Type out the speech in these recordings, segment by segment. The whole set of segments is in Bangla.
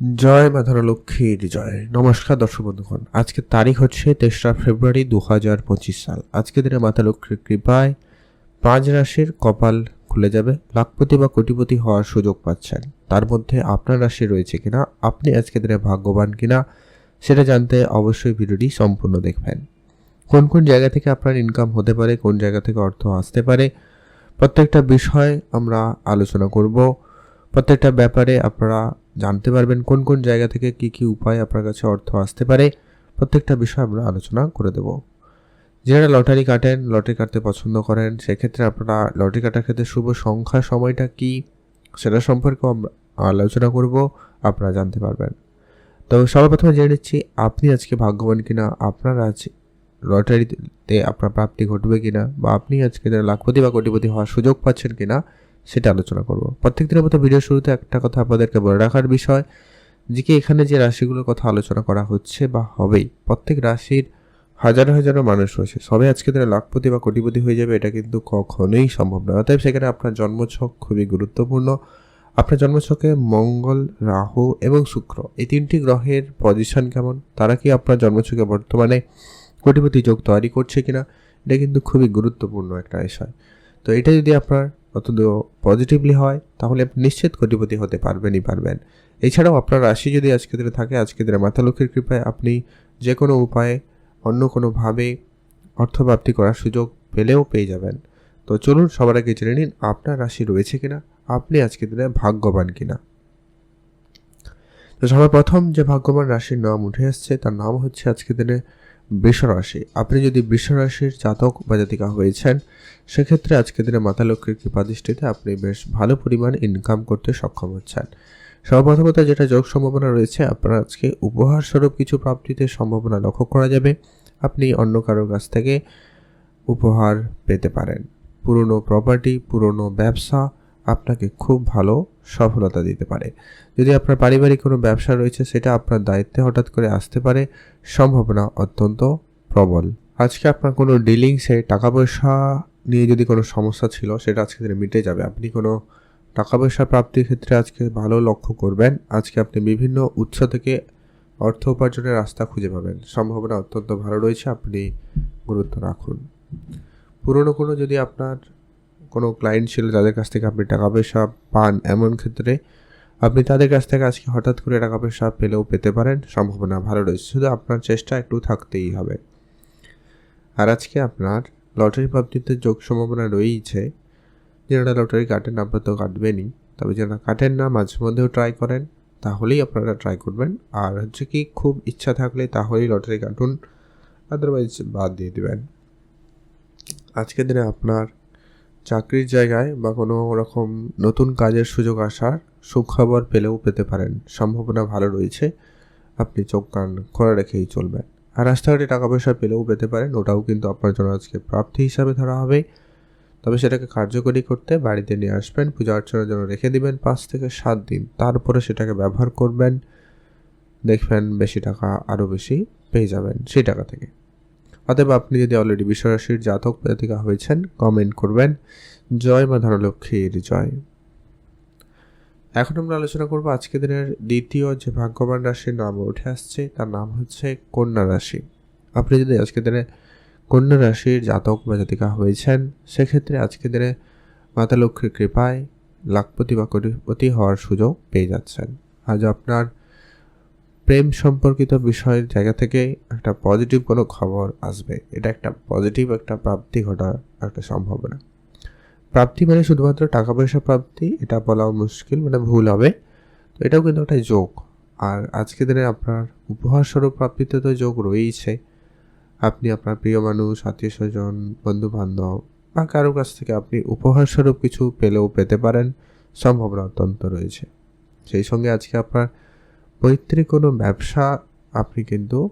জয় মা লক্ষ্মীর জয়। নমস্কার দর্শক বন্ধুগণ, আজকের তারিখ হচ্ছে তেসরা ফেব্রুয়ারি দু হাজার পঁচিশ সাল। আজকে দিনে মাতা লক্ষ্মীর কৃপায় পাঁচ রাশির কপাল খুলে যাবে, লাখপতি বা কোটিপতি হওয়ার সুযোগ পাচ্ছেন। তার মধ্যে আপনার রাশি রয়েছে কিনা, আপনি আজকে দিনে ভাগ্যবান কিনা, সেটা জানতে অবশ্যই ভিডিওটি সম্পূর্ণ দেখবেন। কোন কোন জায়গা থেকে আপনার ইনকাম হতে পারে, কোন জায়গা থেকে অর্থ আসতে পারে, প্রত্যেকটা বিষয় আমরা আলোচনা করব। প্রত্যেকটা ব্যাপারে আপনারা জানতে পারবেন কোন কোন জায়গা থেকে কি কি উপায় আপনার কাছে অর্থ আসতে পারে। প্রত্যেকটা বিষয় আমরা আলোচনা করে দেব। যারা লটারি কাটেন, লটারি কাটতে পছন্দ করেন, সেক্ষেত্রে আপনারা লটারি কাটার ক্ষেত্রে শুভ সংখ্যা সময়টা কি, সেটা সম্পর্কে আমরা আলোচনা করব, আপনারা জানতে পারবেন। তো সবার প্রথমে জেনে নিচ্ছি, আপনি আজকে ভাগ্যবান কিনা, আপনার আজ লটারিতে আপনার প্রাপ্তি ঘটবে কিনা, বা আপনি আজকে লাখপতি বা কোটিপতি হওয়ার সুযোগ পাচ্ছেন কিনা সেটা আলোচনা করব। প্রত্যেক দিনের মতো ভিডিও শুরুতে একটা কথা আপনাদেরকে বলে রাখার বিষয়, যে কি এখানে যে রাশিগুলোর কথা আলোচনা করা হচ্ছে বা হবেই। প্রত্যেক রাশির হাজার হাজারো মানুষ রয়েছে। সবে আজকে তারা লাখপতি বা কোটিপতি হয়ে যাবে, এটা কিন্তু কখনোই সম্ভব নয়। অতএব সেখানে আপনার জন্মছক খুবই গুরুত্বপূর্ণ। আপনার জন্মছকে মঙ্গল, রাহু এবং শুক্র, এই তিনটি গ্রহের পজিশন কেমন? তারা কি আপনার জন্মছকে বর্তমানে কোটিপতি যোগ তৈরি করছে কিনা? এটা কিন্তু খুবই গুরুত্বপূর্ণ একটা বিষয়। তো এটা যদি আপনার অত্যন্ত পজিটিভলি হয়, তাহলে আপনি নিশ্চিত কোটিপতি হতে পারবেনই পারবেন। এছাড়াও আপনার রাশি যদি আজকে দিনে থাকে আজকে দিনে মাথা লক্ষ্মীর কৃপায় আপনি যে কোনো উপায়ে অন্য কোনোভাবে অর্থপ্রাপ্তি করার সুযোগ পেলেও পেয়ে যাবেন। তো চলুন সবার আগে জেনে নিন, আপনার রাশি রয়েছে কিনা, আপনি আজকে দিনে ভাগ্যবান কিনা। তো সবার প্রথম যে ভাগ্যবান রাশির নাম উঠে আসছে, তার নাম হচ্ছে আজকে দিনে বৃষরাশি আপনি যদি বৃষরাশির জাতক বা জাতিকা হয়েছেন, সেক্ষেত্রে আজকের দিনে মাতা লক্ষ্মীর কৃপাদৃষ্টিতে আপনি বেশ ভালো পরিমাণ ইনকাম করতে সক্ষম হচ্ছেন। সর্বপ্রথমত যেটা যোগ সম্ভাবনা রয়েছে, আপনার আজকে উপহার স্বরূপ কিছু প্রাপ্তিতে সম্ভাবনা লক্ষ্য করা যাবে। আপনি অন্য কারোর কাছ থেকে উপহার পেতে পারেন। পুরনো প্রপার্টি পুরনো ব্যবসা আপনাকে খুব ভালো সফলতা দিতে পারে। যদি আপনার পারিবারিক কোনো ব্যবসা রয়েছে, সেটা আপনার দায়িত্বে হঠাৎ করে আসতে পারে, সম্ভাবনা অত্যন্ত প্রবল। আজকে আপনার কোনো ডিলিংসে টাকা পয়সা নিয়ে যদি কোনো সমস্যা ছিল, সেটা আজকে দিনে মিটে যাবে। আপনি কোনো টাকা পয়সা প্রাপ্তির ক্ষেত্রে আজকে ভালো লক্ষ্য করবেন। আজকে আপনি বিভিন্ন উৎস থেকে অর্থ উপার্জনের রাস্তা খুঁজে পাবেন। সম্ভাবনা অত্যন্ত ভালো রয়েছে, আপনি গুরুত্ব রাখুন। পুরনো কোনো যদি আপনার কোনো ক্লায়েন্ট ছিল যাদের কাছ থেকে আপনি টাকা পয়সা পান এমন ক্ষেত্রে, আপনি তাদের কাছ থেকে আজকে হঠাৎ করে টাকা পয়সা পেলেও পেতে পারেন, সম্ভাবনা ভালো রয়েছে। শুধু আপনার চেষ্টা একটু থাকতেই হবে। আর আজকে আপনার লটারি প্রাপ্তিতে যোগ সম্ভাবনা রয়েইছে। যারা লটারি কাটেন আপনার তো কাটবেনই, তবে যারা কাটেন না মাঝে মধ্যেও ট্রাই করেন, তাহলেই আপনারা ট্রাই করবেন। আর হচ্ছে কি, খুব ইচ্ছা থাকলে তাহলেই লটারি কাটুন আদারওয়াইজ বাদ দিয়ে দেবেন। আজকের দিনে আপনার চাকরির জায়গায় বা কোনো রকম নতুন কাজের সুযোগ আসার সুখবর পেলেও পেতে পারেন। সম্ভাবনা ভালো রয়েছে। আপনি চোখ কান খোলা রেখেই চলবেন। আর রাস্তাঘাটে টাকা পয়সা পেলেও পেতে পারেন। ওটাও কিন্তু আপনার জন্য আজকে প্রাপ্তি হিসাবে ধরা হবে। তবে সেটাকে কার্যকরী করতে বাড়িতে নিয়ে আসবেন। পূজা অর্চনার জন্য রেখে দিবেন পাঁচ থেকে সাত দিন। তারপরে সেটাকে ব্যবহার করবেন। দেখবেন বেশি টাকা আরও বেশি পেয়ে যাবেন সেই টাকা থেকে। অতএব আপনি যদি অলরেডি বিশ্বরাশির জাতক জাতিকা হয়েছেন কমেন্ট করবেন। জয় মা ধনলক্ষ্মীর জয়। এখন আমরা আলোচনা করব আজকে দিনের দ্বিতীয় যে ভাগ্যবান রাশির নাম উঠে আসছে, তার নাম হচ্ছে কন্যা রাশি। আপনি যদি আজকে দিনে কন্যা রাশির জাতক বা জাতিকা হয়েছেন, সেক্ষেত্রে আজকে দিনে মাতা লক্ষ্মীর কৃপায় লাখপতি বা কোটিপতি হওয়ার সুযোগ পেয়ে যাচ্ছেন। আজ আপনার প্রেম সম্পর্কিত বিষয়ের জায়গা থেকে একটা পজিটিভ কোনো খবর আসবে। এটা একটা পজিটিভ একটা প্রাপ্তি ঘটার একটা সম্ভাবনা। প্রাপ্তি মানে শুধুমাত্র টাকা পয়সা প্রাপ্তি, এটা বলাও মুশকিল মানে ভুল হবে। তো এটাও কিন্তু একটা যোগ। আর আজকের দিনে আপনার উপহার স্বরূপ প্রাপ্তিতে তো যোগ রয়েইছে। আপনি আপনার প্রিয় মানুষ, আত্মীয় স্বজন বন্ধু বান্ধব বা কারোর কাছ থেকে আপনি উপহার স্বরূপ কিছু পেলেও পেতে পারেন। সম্ভাবনা অত্যন্ত রয়েছে। সেই সঙ্গে আজকে আপনার পৈতৃক কোনো ব্যবসা আপনি কিন্তু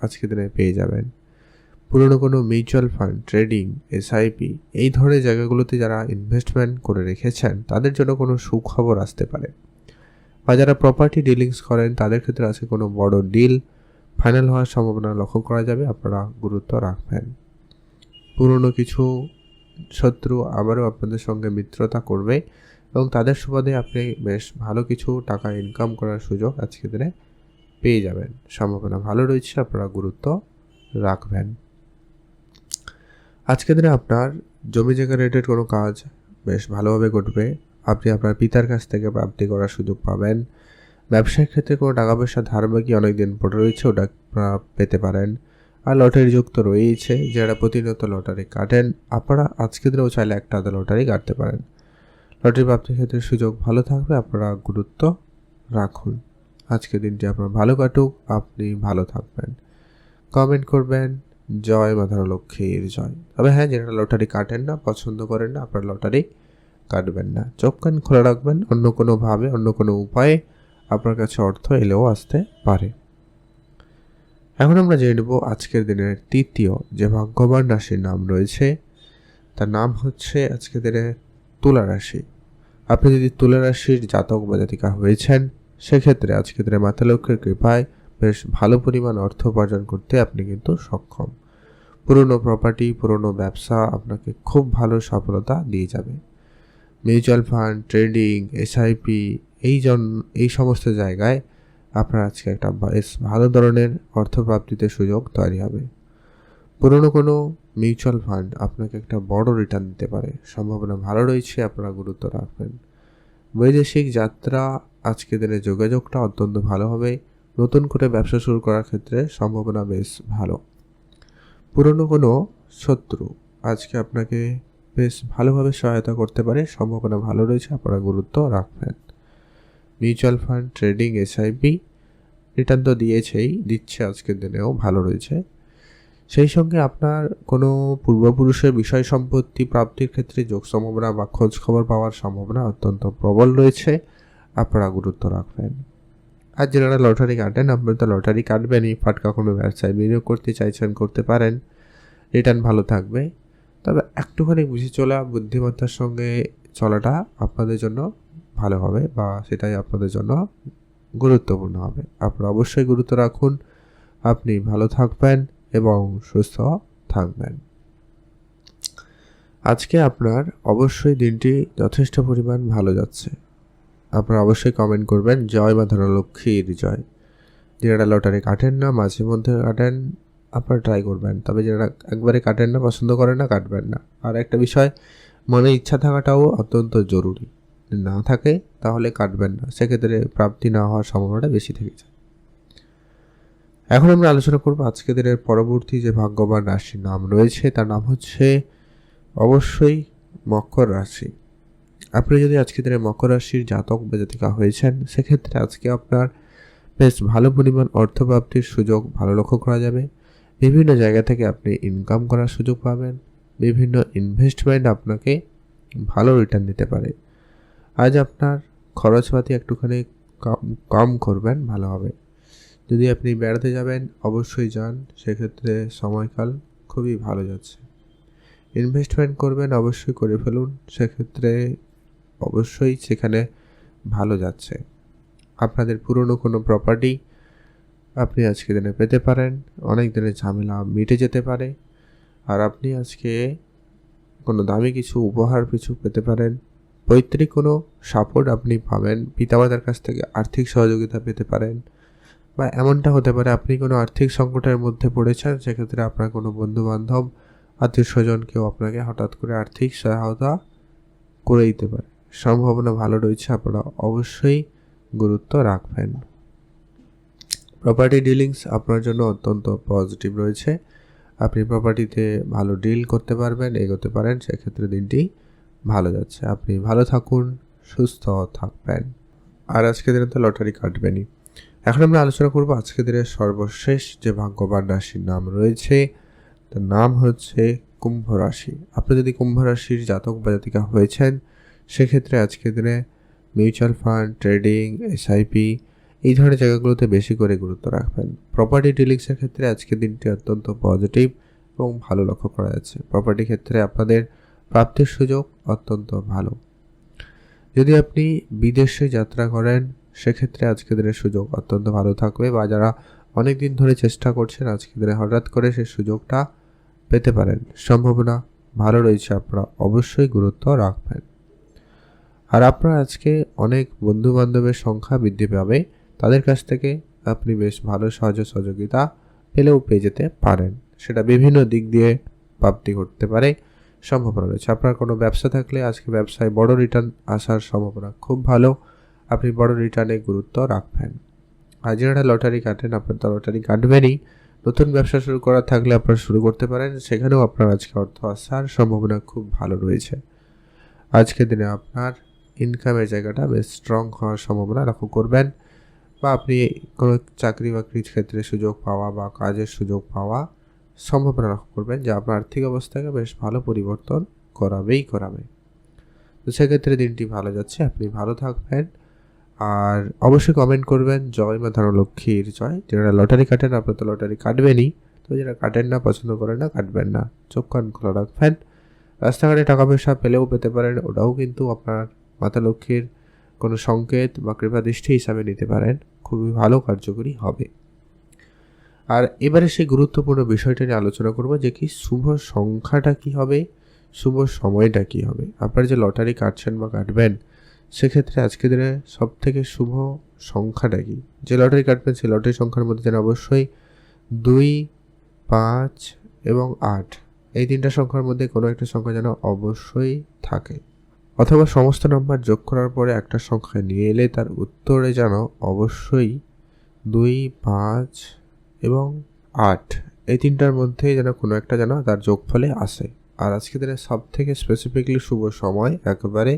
আজকে দিনে পেয়ে যাবেন। পুরনো কোনো মিউচুয়াল ফান্ড, ট্রেডিং, এসআইপি এই ধরনের জায়গাগুলোতে যারা ইনভেস্টমেন্ট করে রেখেছেন, তাদের জন্য কোনো সুখবর আসতে পারে। বা যারা প্রপার্টি ডিলিংস করেন, তাদের ক্ষেত্রে আছে কোনো বড় ডিল ফাইনাল হওয়ার সম্ভাবনা লক্ষ্য করা যাবে, আপনারা গুরুত্ব রাখবেন। পুরনো কিছু শত্রু আবারও আপনাদের সঙ্গে মিত্রতা করবে। এবং তাদের সুবাদে আপনি বেশ ভালো কিছু টাকা ইনকাম করার সুযোগ আজকে দিনে পেয়ে যাবেন। সম্ভাবনা ভালো রয়েছে, আপনারা গুরুত্ব রাখবেন। আজকে দিনে আপনার জমি জায়গা রিলেটেড কোনো কাজ বেশ ভালোভাবে ঘটবে। আপনি আপনার পিতার কাছ থেকে প্রাপ্তি করার সুযোগ পাবেন। ব্যবসার ক্ষেত্রে কোনো টাকা পয়সা ধার বাকি অনেক দিন পড়ে রয়েছে, ওটা পেতে পারেন। আর লটারি যুক্ত রয়েছে, যারা প্রতিনিয়ত লটারি কাটেন, আপনারা আজকে দিনেও চাইলে একটা আধা লটারি কাটতে পারেন। লটারি প্রাপ্তির ক্ষেত্রে সুযোগ ভালো থাকবে, আপনারা গুরুত্ব রাখুন। আজকের দিনটি আপনার ভালো কাটুক, আপনি ভালো থাকবেন। কমেন্ট করবেন, জয় মাতারা লক্ষ্মীর জয়। তবে হ্যাঁ যেটা লটারি কাটেন না, পছন্দ করেন না, আপনার লটারি কাটবেন না। চোখ কান খোলা রাখবেন, অন্য কোনোভাবে অন্য কোনো উপায়ে আপনার কাছে অর্থ এলেও আসতে পারে। এখন আমরা জেনে নেব আজকের দিনের তৃতীয় যে ভাগ্যবান রাশির নাম রয়েছে। তার নাম হচ্ছে আজকের দিনে তুলা রাশি। আপনি যদি তুলা রাশির জাতক বা জাতিকা হয়েছেন, সেক্ষেত্রে আজকের দিনে মাতা লক্ষ্যের কৃপায় বেশ ভালো পরিমাণ অর্থ উপার্জন করতে আপনি কিন্তু সক্ষম। পুরনো প্রপার্টি পুরনো ব্যবসা আপনাকে খুব ভালো সফলতা দিয়ে যাবে। মিউচুয়াল ফান্ড ট্রেডিং এসআইপি এই জন, এই সমস্ত জায়গায় আপনার আজকে একটা বেশ ভালো ধরনের অর্থপ্রাপ্তিতে সুযোগ তৈরি হবে। পুরনো কোনো মিউচুয়াল ফান্ড আপনাকে একটা বড় রিটার্ন দিতে পারে। সম্ভাবনা ভালো রয়েছে, আপনারা গুরুত্ব রাখবেন। বৈদেশিক যাত্রা আজকে দিনে যোগাযোগটা অত্যন্ত ভালো হবে। নতুন করে ব্যবসা শুরু করার ক্ষেত্রে সম্ভাবনা বেশ ভালো। পুরনো কোনো শত্রু আজকে আপনাকে বেশ ভালোভাবে সহায়তা করতে পারে। সম্ভাবনা ভালো রয়েছে, আপনারা গুরুত্ব রাখবেন। Mutual fund trading SIP return তো দিয়েছেই, দিচ্ছে আজকের দিনেও, ভালো রয়েছে। সেই সঙ্গে আপনার কোনো পূর্বপুরুষের বিষয় সম্পত্তি প্রাপ্তির ক্ষেত্রে যোগ সম্ভাবনা বা খোঁজ খবর পাওয়ার সম্ভাবনা অত্যন্ত প্রবল রয়েছে। আপনারা গুরুত্ব রাখবেন। আর যারা লটারি কাটেন, আপনার তো লটারি কাটবেনই। ফাটকা কোনো ব্যবসায় বিনিয়োগ করতে চাইছেন, করতে পারেন। রিটার্ন ভালো থাকবে। তবে একটুখানি বুঝে চলা, বুদ্ধিমত্তার সঙ্গে চলাটা আপনাদের জন্য ভালো হবে বা সেটাই আপনাদের জন্য গুরুত্বপূর্ণ হবে। আপনারা অবশ্যই গুরুত্ব রাখুন। আপনি ভালো থাকবেন। এবং সুস্থ থাকবেন। আজকে আপনার অবশ্যই দিনটি যথেষ্ট পরিমাণ ভালো যাচ্ছে। আপনারা অবশ্যই কমেন্ট করবেন, জয় মা ধনলক্ষ্মীর জয়। যারা লটারি কাটেন না, মাঝে মধ্যে কাটেন, আপনারা ট্রাই করবেন। তবে যারা একবারে কাটেন না, পছন্দ করেন না, কাটবেন না। আর একটা বিষয়, মনে ইচ্ছা থাকাটাও অত্যন্ত জরুরি। না থাকে, তাহলে কাটবেন না। সেক্ষেত্রে প্রাপ্তি না হওয়ার সম্ভাবনাটা বেশি থেকে যায়। এখন আমরা আলোচনা করব আজকে দিনের পরবর্তী যে ভাগ্যবান রাশির নাম রয়েছে, তার নাম হচ্ছে অবশ্যই মকর রাশি। আপনি যদি আজকে দিনে মকর রাশির জাতক বা জাতিকা হয়েছেন, সেক্ষেত্রে আজকে আপনার বেশ ভালো পরিমাণ অর্থপ্রাপ্তির সুযোগ ভালো লক্ষ্য করা যাবে। বিভিন্ন জায়গা থেকে আপনি ইনকাম করার সুযোগ পাবেন। বিভিন্ন ইনভেস্টমেন্ট আপনাকে ভালো রিটার্ন দিতে পারে। আজ আপনার খরচপাতি একটুখানি কম কম করবেন, ভালো হবে। যদি আপনি বেড়াতে যাবেন, অবশ্যই যান। সেক্ষেত্রে সময়কাল খুবই ভালো যাচ্ছে। ইনভেস্টমেন্ট করবেন, অবশ্যই করে ফেলুন। সেক্ষেত্রে অবশ্যই সেখানে ভালো যাচ্ছে। আপনাদের পুরনো কোনো প্রপার্টি আপনি আজকে দিনে পেতে পারেন। অনেক দিনের ঝামেলা মিটে যেতে পারে। আর আপনি আজকে কোনো দামি কিছু, উপহার কিছু পেতে পারেন। পৈতৃক কোনো সাপোর্ট আপনি পাবেন। পিতামাতার কাছ থেকে আর্থিক সহযোগিতা পেতে পারেন। বা এমনটা হতে পারে আপনি কোনো আর্থিক সংকটের মধ্যে পড়েছেন, সেক্ষেত্রে আপনার কোনো বন্ধু বান্ধব আত্মীয় স্বজন কেউ আপনাকে হঠাৎ করে আর্থিক সহায়তা করে দিতে পারে। সম্ভাবনা ভালো রয়েছে, আপনারা অবশ্যই গুরুত্ব রাখবেন। প্রপার্টি ডিলিংস আপনার জন্য অত্যন্ত পজিটিভ রয়েছে। আপনি প্রপার্টিতে ভালো ডিল করতে পারবেন, এগোতে পারেন, সেক্ষেত্রে দিনটি ভালো যাচ্ছে। আপনি ভালো থাকুন, সুস্থ থাকবেন। আর আজকে দিনে তো লটারি কাটবেনই। এখন আমরা আলোচনা করব আজকে দিনের সর্বশেষ যে ভাগ্যবান রাশির নাম রয়েছে, তার নাম হচ্ছে কুম্ভ রাশি। আপনি যদি কুম্ভ রাশির জাতক বা জাতিকা হয়েছেন, সেক্ষেত্রে আজকের দিনে মিউচুয়াল ফান্ড, ট্রেডিং, এসআইপি এই ধরনের জায়গাগুলোতে বেশি করে গুরুত্ব রাখবেন। প্রপার্টি ডিলিংসের ক্ষেত্রে আজকের দিনটি অত্যন্ত পজিটিভ এবং ভালো লক্ষ্য করা যাচ্ছে। প্রপার্টি ক্ষেত্রে আপনাদের প্রাপ্তির সুযোগ অত্যন্ত ভালো। যদি আপনি বিদেশে যাত্রা করেন সেক্ষেত্রে আজকের দিনের সুযোগ অত্যন্ত ভালো থাকবে বা যারা অনেক দিন ধরে চেষ্টা করছেন আজকের দিনে হঠাৎ করে সেই সুযোগটা পেতে পারেন। সম্ভাবনা ভালো রয়েছে আপনারা অবশ্যই গুরুত্ব রাখবেন। আর আপনার আজকে অনেক বন্ধু বান্ধবের সংখ্যা বৃদ্ধি পাবে। তাদের কাছ থেকে আপনি বেশ ভালো সাহায্য সহযোগিতা পেলেও পেয়ে যেতে পারেন। সেটা বিভিন্ন দিক দিয়ে প্রাপ্তি ঘটতে পারে। সম্ভাবনা রয়েছে। আপনার কোনো ব্যবসা থাকলে আজকে ব্যবসায় বড় রিটার্ন আসার সম্ভাবনা খুব ভালো। আপনি বড় রিটার্নে গুরুত্ব রাখবেন। আর যারা লটারি কাটেন, আপনার তো লটারি কাটবেনই। নতুন ব্যবসা শুরু করার থাকলে আপনারা শুরু করতে পারেন, সেখানেও আপনার আজকে অর্থ আসার সম্ভাবনা খুব ভালো রয়েছে। আজকের দিনে আপনার ইনকামের জায়গাটা বেশ স্ট্রং হওয়ার সম্ভাবনা লক্ষ্য করবেন বা আপনি কোনো চাকরি বাকরির ক্ষেত্রে সুযোগ পাওয়া বা কাজের সুযোগ পাওয়া সম্ভাবনা লক্ষ্য করবেন যে আপনার আর্থিক অবস্থাকে বেশ ভালো পরিবর্তন করাবেই করাবে। তো সেক্ষেত্রে দিনটি ভালো যাচ্ছে, আপনি ভালো থাকবেন। আর অবশ্যই কমেন্ট করবেন। জয় মা ধরো লক্ষ্মীর জয়। যারা লটারি কাটেন, আপনার তো লটারি কাটবেনই। তো যারা কাটেন না, পছন্দ করেন না, কাটবেন না। চোখ কান খোলা রাখবেন। রাস্তাঘাটে টাকা পয়সা পেলেও পেতে পারেন। ওটাও কিন্তু আপনার মাতা লক্ষ্মীর কোনো সংকেত বা কৃপাদৃষ্টি হিসাবে নিতে পারেন। খুবই ভালো কার্যকরী হবে। আর এবারে সেই গুরুত্বপূর্ণ বিষয়টা নিয়ে আলোচনা করব যে কি শুভ সংখ্যাটা কি হবে? শুভ সময়টা কি হবে? আপনারা যে লটারি কাটছেন বা কাটবেন সেক্ষেত্রে আজকে দিনে সব থেকে শুভ সংখ্যাটা কি? যে লটারি কাটবেন সেই লটারি সংখ্যার মধ্যে যেন অবশ্যই দুই, পাঁচ এবং আট। এই তিনটা সংখ্যার মধ্যে কোনো একটা সংখ্যা যেন অবশ্যই থাকে। অথবা সমস্ত নাম্বার যোগ করার পরে একটা সংখ্যা নিয়ে এলে তার উত্তরে যেন অবশ্যই দুই, পাঁচ এবং আট। এই তিনটার মধ্যে যেন কোনো একটা যেন তার যোগফলে আসে। আর আজকে দিনে সব থেকে স্পেসিফিকলি শুভ সময় একেবারে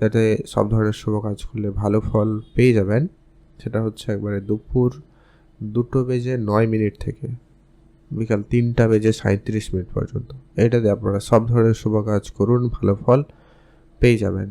যাতে সব ধরনের শুভ কাজ করলে ভালো ফল পেয়ে যাবেন, সেটা হচ্ছে একবারে দুপুর দুটো বেজে নয় মিনিট থেকে বিকাল তিনটা বেজে সাঁত্রিশ মিনিট পর্যন্ত। এটাতে আপনারা সব ধরনের শুভ কাজ করুন, ভালো ফল পেয়ে যাবেন।